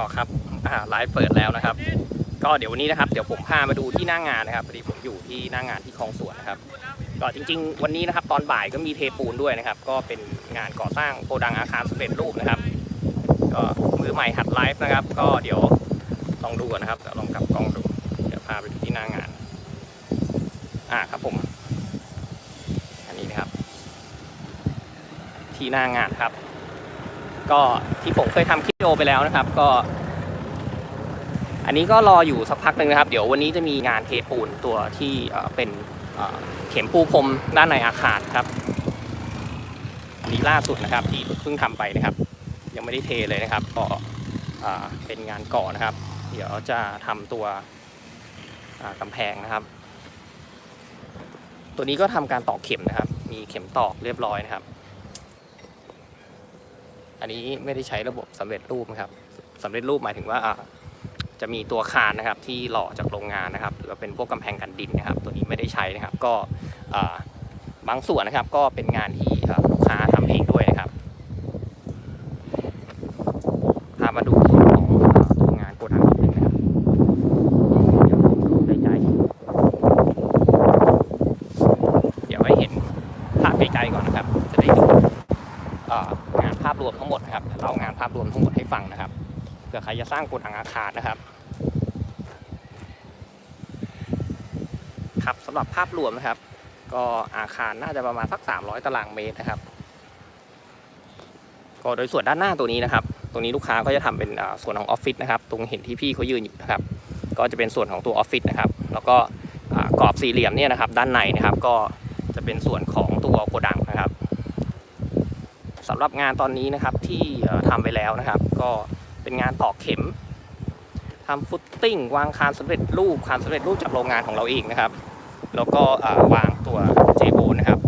อ๋อครับอ่าไลฟ์เปิดแล้วนะครับ ก็เดี๋ยววันนี้นะครับ เดี๋ยวผมพามาดูที่หน้างานนะครับพอดีผมอยู่ที่หน้างานที่คลองสวนนะครับก็จริง ๆ วันนี้นะครับ ตอนบ่ายก็มีเทปูนด้วยนะครับ ก็เป็นงานก่อสร้างโกดังอาคารสำเร็จรูปนะครับ ก็มือใหม่หัดไลฟ์นะครับ ก็เดี๋ยวลองดูก่อนนะครับเดี๋ยวลองกลับกล้องดูเดี๋ยวพาไปดูที่หน้างาน อ่าครับผม อันนี้นะครับ ที่หน้างานครับ ก็ที่ผมเคยทำคลิปวิดีโอไปแล้วนะครับ ก็ อันนี้ก็รออยู่สักพักหนึ่งนะครับ เดี๋ยววันนี้จะมีงานเทปูนตัวที่เป็นเข็มปูพรมด้านในอาคารครับอันนี้ล่าสุดนะครับที่เพิ่งทำไปนะครับ ยังไม่ได้เทเลยนะครับก็เป็นงานก่อนะครับ เดี๋ยวจะทำตัวอ่ากำแพงนะครับ ตัวนี้ก็ทำการตอกเข็มนะครับ มีเข็มตอกเรียบร้อยนะครับ อันนี้ไม่ได้ใช้ระบบสำเร็จรูปนะครับสำเร็จรูปหมายถึงว่าจะมีตัวคานนะครับที่หล่อจากโรงงานนะครับ หรือว่าเป็นพวกกำแพงกันดินนะครับ ตัวนี้ไม่ได้ใช้นะครับ ก็บางส่วนนะครับก็เป็นงานที่ลูกค้าทำเองด้วยนะครับพามาดูงาตัวงานโกดังนิดนึงนะครับเดี๋ยวผมดูใกล้ๆเดี๋ยวให้เห็นภาพไกลๆก่อนนะครับ จะได้ดูอ่างานภาพรวม ทั้งหมดนะครับเรางานภาพรวมทั้งหมดให้ฟังนะครับเผื่อใครจะสร้างโกดังอาคารนะครับ ครับสำหรับภาพรวมนะครับ ก็อาคารน่าจะประมาณสัก 300 ตารางเมตรนะครับ ก็โดยส่วนด้านหน้าตัวนี้นะครับ ตรงนี้ลูกค้าก็จะทำเป็นส่วนของออฟฟิศนะครับ ตรงเห็นที่พี่เขายืนอยู่นะครับ ก็จะเป็นส่วนของตัวออฟฟิศนะครับ แล้วก็กรอบสี่เหลี่ยมเนี่ยนะครับ ด้านในนะครับ ก็จะเป็นส่วนของตัวโกดังนะครับ สำหรับงานตอนนี้นะครับที่ทำไปแล้วนะครับ ก็เป็นงานตอกเข็มทำฟุตติ้ง วางคานสำเร็จรูปคานสำเร็จรูปจากโรงงานของเราเองนะครับ แล้วก็วางตัวเจโบนะครับ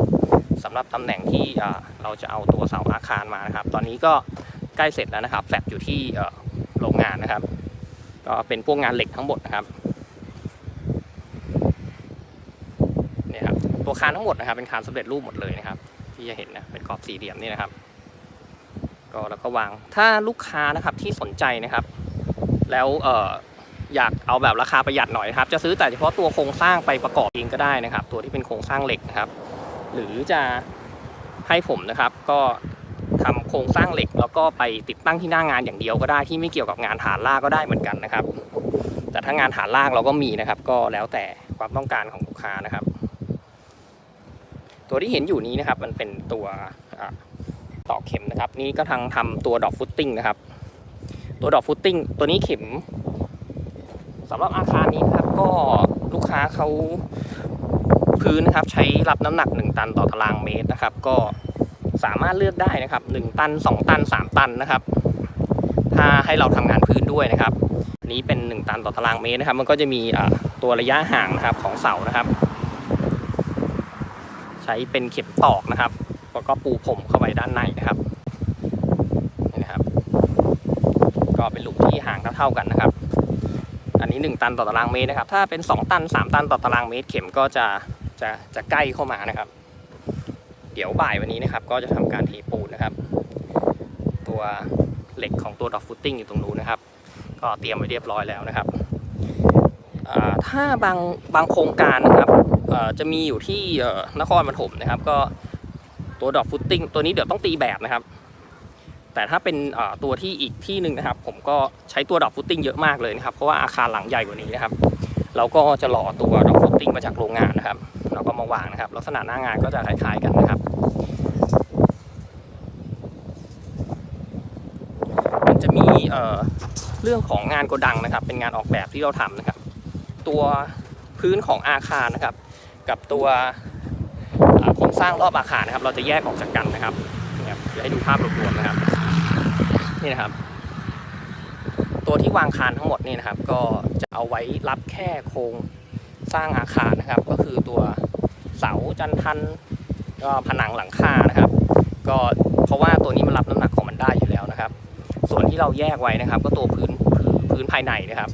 สำหรับตำแหน่งที่เราจะเอาตัวเสาอาคารมานะครับ ตอนนี้ก็ใกล้เสร็จแล้วนะครับแฟบอยู่ที่โรงงานนะครับ ก็เป็นพวกงานเหล็กทั้งหมดนะครับเนี่ยครับตัวคานทั้งหมดนะครับ เป็นคานสำเร็จรูปหมดเลยนะครับ ที่จะเห็นนะเป็นกรอบสี่เหลี่ยมนี่นะครับ ก็แล้วก็วางถ้าลูกค้านะครับที่สนใจนะครับ แล้วเอ่ออยากเอาแบบราคาประหยัดหน่อยครับ จะซื้อแต่เฉพาะตัวโครงสร้างไปประกอบเองก็ได้นะครับ ตัวที่เป็นโครงสร้างเหล็กนะครับ หรือจะให้ผมนะครับ ก็ทำโครงสร้างเหล็ก แล้วก็ไปติดตั้งที่หน้างานอย่างเดียวก็ได้ที่ไม่เกี่ยวกับงานฐานลากก็ได้เหมือนกันนะครับ แต่ถ้างานฐานลากเราก็มีนะครับ ก็แล้วแต่ความต้องการของลูกค้านะครับ ตัวที่เห็นอยู่นี้นะครับ มันเป็นตัว ต่อเข็มนะครับ นี่ก็ทางทำตัวดอกฟุตติ้งนะครับ ตัวดอกฟุตติ้งตัวนี้เข็มสำหรับอาคารนี้นะครับก็ลูกค้าเขาพื้นนะครับ ใช้รับน้ำหนัก 1 ตันต่อตารางเมตรนะครับ ก็สามารถเลือกได้นะครับ 1 ตัน 2 ตัน 3 ตันนะครับ ถ้าให้เราทำงานพื้นด้วยนะครับอันนี้เป็น 1 ตันต่อตารางเมตรนะครับ มันก็จะมีตัวระยะห่างนะครับของเสานะครับ ใช้เป็นเข็มตอกนะครับ แล้วก็ปูผมเข้าไปด้านในนะครับนี่นะครับ ก็เป็นหลุมที่ห่างเท่าๆกันนะครับ อันนี้ 1 ตันต่อตารางเมตรนะครับ ถ้าเป็น 2 ตัน 3 ตันต่อตารางเมตร เข็มก็จะจะจะใกล้เข้ามานะครับ เดี๋ยวบ่ายวันนี้นะครับ ก็จะทำการเทปูนนะครับ ตัวเหล็กของตัวดอกฟุตติ้งอยู่ตรงนู้นนะครับ ก็เตรียมไว้เรียบร้อยแล้วนะครับถ้าบางบางโครงการนะครับจะมีอยู่ที่นครปฐมนะครับ ก็ ตัวดอกฟุตติ้งตัวนี้เดี๋ยวต้องตีแบบนะครับ แต่ถ้าเป็นตัวที่อีกที่หนึ่งนะครับ ผมก็ใช้ตัวดอกฟุตติ้งเยอะมากเลยนะครับ เพราะว่าอาคารหลังใหญ่กว่านี้นะครับ เราก็จะหล่อตัวดอกฟุตติ้งมาจากโรงงานนะครับ เราก็มาวางนะครับ ลักษณะหน้างานก็จะคล้ายๆกันนะครับมันจะมีเอ่อเรื่องของงานโกดังนะครับ เป็นงานออกแบบที่เราทำนะครับ ตัวพื้นของอาคารนะครับ กับตัว สร้างรอบอาคารนะครับ เราจะแยกออกจากกันนะครับนี่ครับเดี๋ยวให้ดูภาพรวมๆนะครับ นี่นะครับ ตัวที่วางคานทั้งหมดนี่นะครับ ก็จะเอาไว้รับแค่โครงสร้างอาคารนะครับ ก็คือตัวเสาจันทันก็ผนังหลังคานะครับ ก็เพราะว่าตัวนี้มันรับน้ำหนักของมันได้อยู่แล้วนะครับ ส่วนที่เราแยกไว้นะครับ ก็ตัวพื้นพื้นภายในนะครับ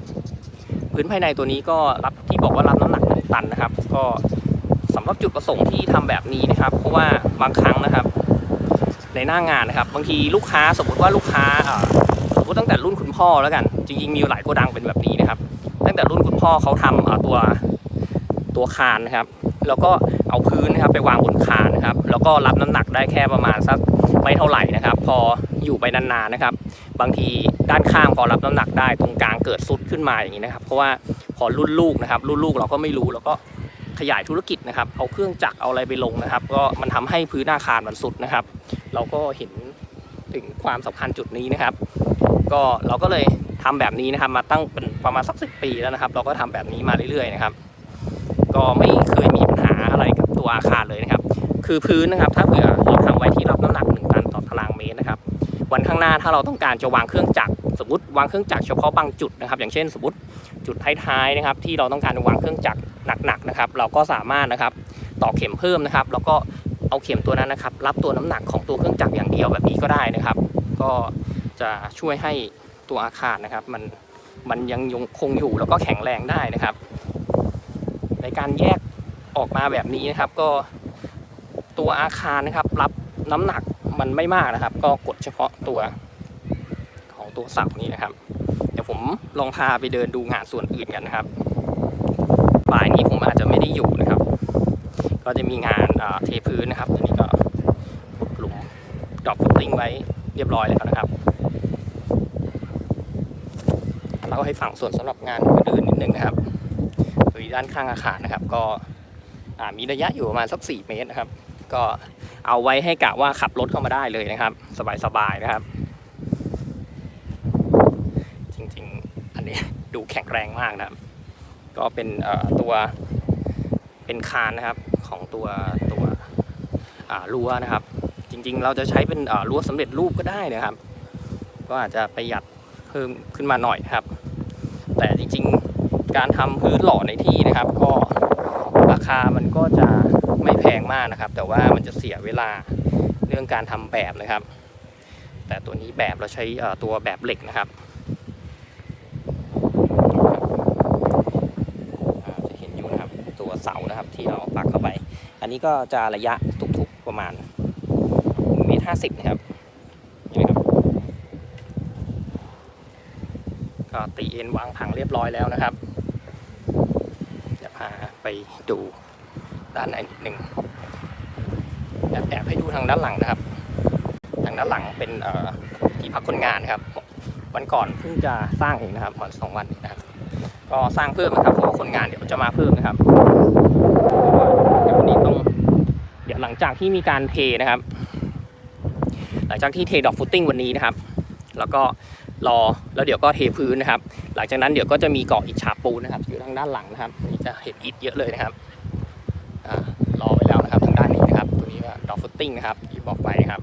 พื้นภายในตัวนี้ก็รับที่บอกว่ารับน้ำหนักหนึ่งตันนะครับ ก็ สำหรับจุดประสงค์ที่ทำแบบนี้นะครับ เพราะว่าบางครั้งนะครับ ในหน้างานนะครับ บางทีลูกค้าสมมติว่าลูกค้าอ่ามติตั้งแต่รุ่นคุณพ่อแล้วกัน จริงๆมีหลายโกดังเป็นแบบนี้นะครับ ตั้งแต่รุ่นคุณพ่อเขาทำเอ่อตัวตัวคานนะครับ แล้วก็เอาพื้นนะครับไปวางบนคานนะครับ แล้วก็รับน้ำหนักได้แค่ประมาณสักไม่เท่าไหร่นะครับ พออยู่ไปนานๆนะครับ บางทีด้านข้างพอรับน้ำหนักได้ตรงกลางเกิดซุดขึ้นมาอย่างนี้นะครับ เพราะว่าพอรุ่นลูกนะครับ รุ่นลูกเราก็ไม่รู้แล้วก็ ขยายธุรกิจนะครับ เอาเครื่องจักรเอาอะไรไปลงนะครับ ก็มันทำให้พื้นอาคารมันสุดนะครับ เราก็เห็นถึงความสำคัญจุดนี้นะครับ ก็เราก็เลยทำแบบนี้นะครับ มาตั้งเป็นประมาณสักสิปีแล้วนะครับ เราก็ทำแบบนี้มาเรื่อยๆนะครับ ก็ไม่เคยมีปัญหาอะไรกับตัวอาคารเลยนะครับ คือพื้นนะครับ ถ้าเผื่อเราทำไว้ที่รับน้ำหนักหนึ่งตันต่อตารางเมตรนะครับ วันข้างหน้าถ้าเราต้องการจะวางเครื่องจักร วางเครื่องจักรเฉพาะบางจุดนะครับ อย่างเช่นสมมติจุดท้ายๆนะครับ ที่เราต้องการวางเครื่องจักรหนักๆนะครับ เราก็สามารถนะครับต่อเข็มเพิ่มนะครับ แล้วก็เอาเข็มตัวนั้นนะครับ รับตัวน้ำหนักของตัวเครื่องจักรอย่างเดียวแบบนี้ก็ได้นะครับ ก็จะช่วยให้ตัวอาคารนะครับ มันมันยังยงคงอยู่แล้วก็แข็งแรงได้นะครับ ในการแยกออกมาแบบนี้นะครับ ก็ตัวอาคารนะครับ รับน้ำหนักมันไม่มากนะครับ ก็กดเฉพาะตัว ตัวเสานี้นะครับ เดี๋ยวผมลองพาไปเดินดูงานส่วนอื่นกันนะครับบ่ายนี้ผมอาจจะไม่ได้อยู่นะครับ ก็จะมีงานเทพื้นนะครับอันนี้ก็ขุดหลุมดรอปฟุตติ้งไว้เรียบร้อยแล้วนะครับเล่าให้ฟังส่วนสำหรับงานอื่นนิดนึงนะครับโดยด้านข้างอาคารนะครับ ก็มีระยะอยู่ประมาณสัก 4 เมตรนะครับ ก็เอาไว้ให้กะว่าขับรถเข้ามาได้เลยนะครับ สบายๆนะครับ จริงๆ อันนี้ ดูแข็งแรงมากนะครับ ก็เป็นตัวเป็นคานนะครับของตัวตัวรั้วนะครับ จริงๆ เราจะใช้เป็นรั้วสำเร็จรูปก็ได้นะครับ ก็อาจจะประหยัดเพิ่มขึ้นมาหน่อยครับ แต่จริงๆการทำพื้นหล่อในที่นะครับ ก็ราคามันก็จะไม่แพงมากนะครับ แต่ว่ามันจะเสียเวลาเรื่องการทำแบบนะครับ แต่ตัวนี้แบบเราใช้ตัวแบบเหล็กนะครับอ่าจะเห็นอยู่นะครับตัวเสานะครับที่เราปักเข้าไป อั นนี้ก็จะระยะทุกๆประมาณเมตรห้าสิบนะครับก็ตีเอ็นวางผังเรียบร้อยแล้วนะครับเดี๋ยวพาไปดูด้านในนิดหนึ่งแอบแอบให้ดูทางด้านหลังนะครับ ทางด้านหลังเป็นอ่อที่พักคนงานครับ วันก่อนเพิ่งจะสร้างเองนะครับวันสองวันนะครับ ก็สร้างเพิ่มนะครับเพราะคนงานเดี๋ยวจะมาเพิ่มนะครับ ลังจากที่มีการเทนะครับ หลังจากที่เทดอกฟุตติ้งวันนี้นะครับ แล้วก็รอแล้วเดี๋ยวก็เทพื้นนะครับ หลังจากนั้นเดี๋ยวก็จะมีเกาะอิฐฉาบปูนนะครับ อยู่ทางด้านหลังนะครับนี่จะเห็นอิฐเยอะเลยนะครับรอไว้แล้วนะครับทางด้านนี้นะครับตัวนี้ก็ดอกฟุตติ้งนะครับที่บอกไปครับ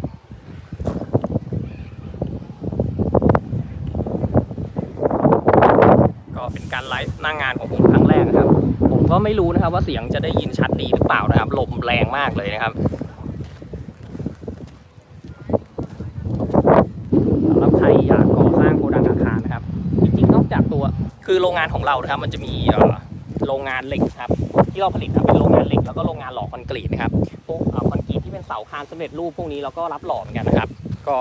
ก็เป็นการไลฟ์หน้างงานของผมครั้งแรก ก็ไม่รู้นะครับว่าเสียงจะได้ยินชัดดีหรือเปล่านะครับลมแรงมากเลยนะครับสำหรับใครอยากก่อสร้างโกดังอาคารนะครับ จริงๆนอกจากตัวคือโรงงานของเรานะครับ มันจะมีโรงงานเหล็กครับ ที่เราผลิตครับเป็นโรงงานเหล็กแล้วก็โรงงานหล่อคอนกรีตนะครับพวกคอนกรีตที่เป็นเสาคานสำเร็จรูปพวกนี้เราก็รับหล่อเหมือนกันนะครับ ก็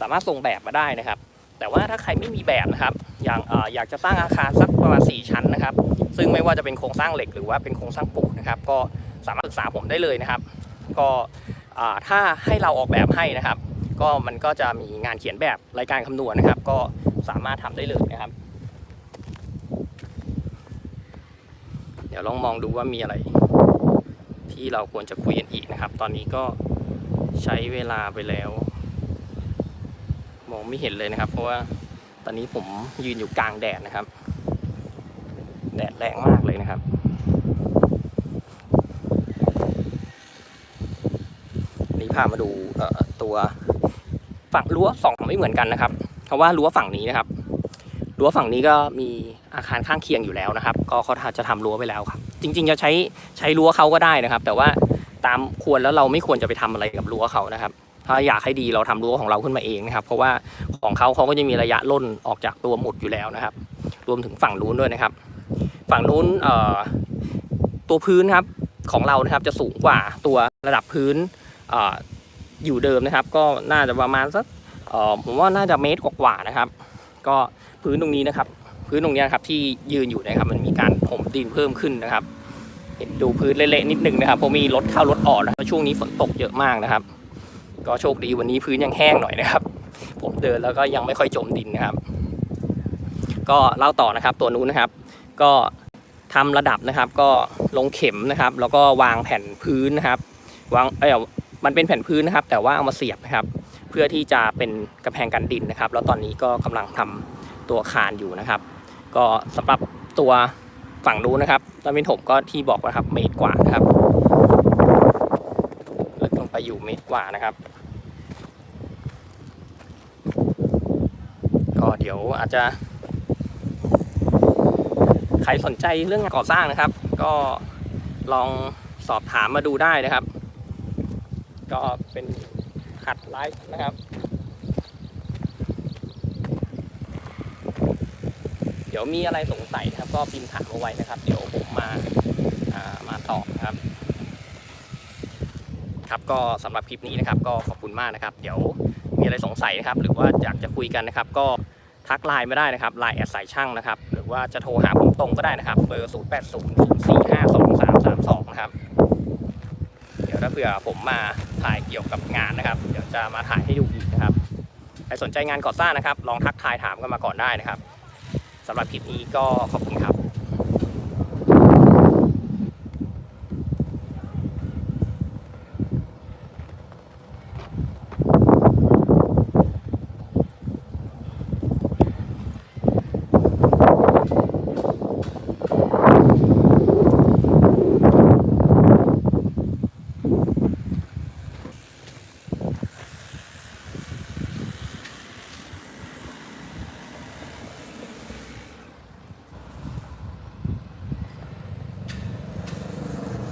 สามารถส่งแบบมาได้นะครับ แต่ว่าถ้าใครไม่มีแบบนะครับ อย่างออยากจะสร้างอาคารสักประมาณ 4 ชั้นนะครับ ซึ่งไม่ว่าจะเป็นโครงสร้างเหล็กหรือว่าเป็นโครงสร้างปูนนะครับ ก็สามารถปรึกษาผมได้เลยนะครับ ก็ถ้าให้เราออกแบบให้นะครับ ก็มันก็จะมีงานเขียนแบบรายการคำนวณนะครับ ก็สามารถทำได้เลยนะครับ เดี๋ยวลองมองดูว่ามีอะไร ที่เราควรจะคุยกันอีกนะครับ ตอนนี้ก็ใช้เวลาไปแล้ว มองไม่เห็นเลยนะครับ เพราะว่าตอนนี้ผมยืนอยู่กลางแดดนะครับ แดดแรงมากเลยนะครับ นี่พามาดูตัวฝั่งรั้วสองไม่เหมือนกันนะครับ เพราะว่ารั้วฝั่งนี้นะครับรั้วฝั่งนี้ก็มีอาคารข้างเคียงอยู่แล้วนะครับ ก็เขาจะทำรั้วไปแล้วครับ จริงๆจะใช้ใช้รั้วเขาก็ได้นะครับ แต่ว่าตามควรแล้วเราไม่ควรจะไปทำอะไรกับรั้วเขานะครับ ถ้าอยากให้ดีเราทำรั้วของเราขึ้นมาเองนะครับ เพราะว่าของเขาเขาก็จะมีระยะล่นออกจากตัวหมุดอยู่แล้วนะครับ รวมถึงฝั่งนู้นด้วยนะครับ ฝั่งนู้นตัวพื้นครับของเรานะครับจะสูงกว่าตัวระดับพื้นออยู่เดิมนะครับ ก็น่าจะประมาณสักผมว่าน่าจะเมตรกว่าๆนะครับ ก็พื้นตรงนี้นะครับ พื้นตรงนี้ยครับที่ยืนอยู่นะครับ มันมีการถมดินเพิ่มขึ้นนะครับเห็นดูพื้นเละๆนิดนึงนะครับเพราะมีรถเข้ารถออกนะช่วงนี้ฝนตกเยอะมากนะครับ ก็โชคดีวันนี้พื้นยังแห้งหน่อยนะครับ ผมเดินแล้วก็ยังไม่ค่อยจมดินนะครับ ก็เล่าต่อนะครับตัวนู้นนะครับ ก็ทำระดับนะครับก็ลงเข็มนะครับ แล้วก็วางแผ่นพื้นนะครับวางเออมันเป็นแผ่นพื้นนะครับ แต่ว่าเอามาเสียบนะครับ เพื่อที่จะเป็นกระแพงกันดินนะครับ แล้วตอนนี้ก็กำลังทำตัวคานอยู่นะครับ ก็สำหรับตัวฝั่งนู้นนะครับตอนเป็นถมก็ที่บอกนะครับเมตรกว่านะครับ อยู่เมตรกว่านะครับ ก็เดี๋ยวอาจจะใครสนใจเรื่องงานก่อสร้างนะครับ ก็ลองสอบถามมาดูได้นะครับ ก็เป็นหัดไลฟ์นะครับ เดี๋ยวมีอะไรสงสัยนะครับ ก็พิมพ์ถามเอาไว้นะครับ เดี๋ยวผมมาามาตอบนะครับ ครับก็สำหรับคลิปนี้นะครับก็ขอบคุณมากนะครับ เดี๋ยวมีอะไรสงสัยนะครับ หรือว่าอยากจะคุยกันนะครับ ก็ทักไลน์ไม่ได้นะครับไลน์แอดสายช่างนะครับ หรือว่าจะโทรหาผมตรงก็ได้นะครับเบอร์0 8 0 0 4 5 2 3 3 2นะครับ เดี๋ยวถ้าเผื่อผมมาถ่ายเกี่ยวกับงานนะครับ เดี๋ยวจะมาถ่ายให้ดูอีกนะครับใครสนใจงานก่อสร้างนะครับ ลองทักทายถามกันมาก่อนได้นะครับสำหรับคลิปนี้ก็ขอบคุณ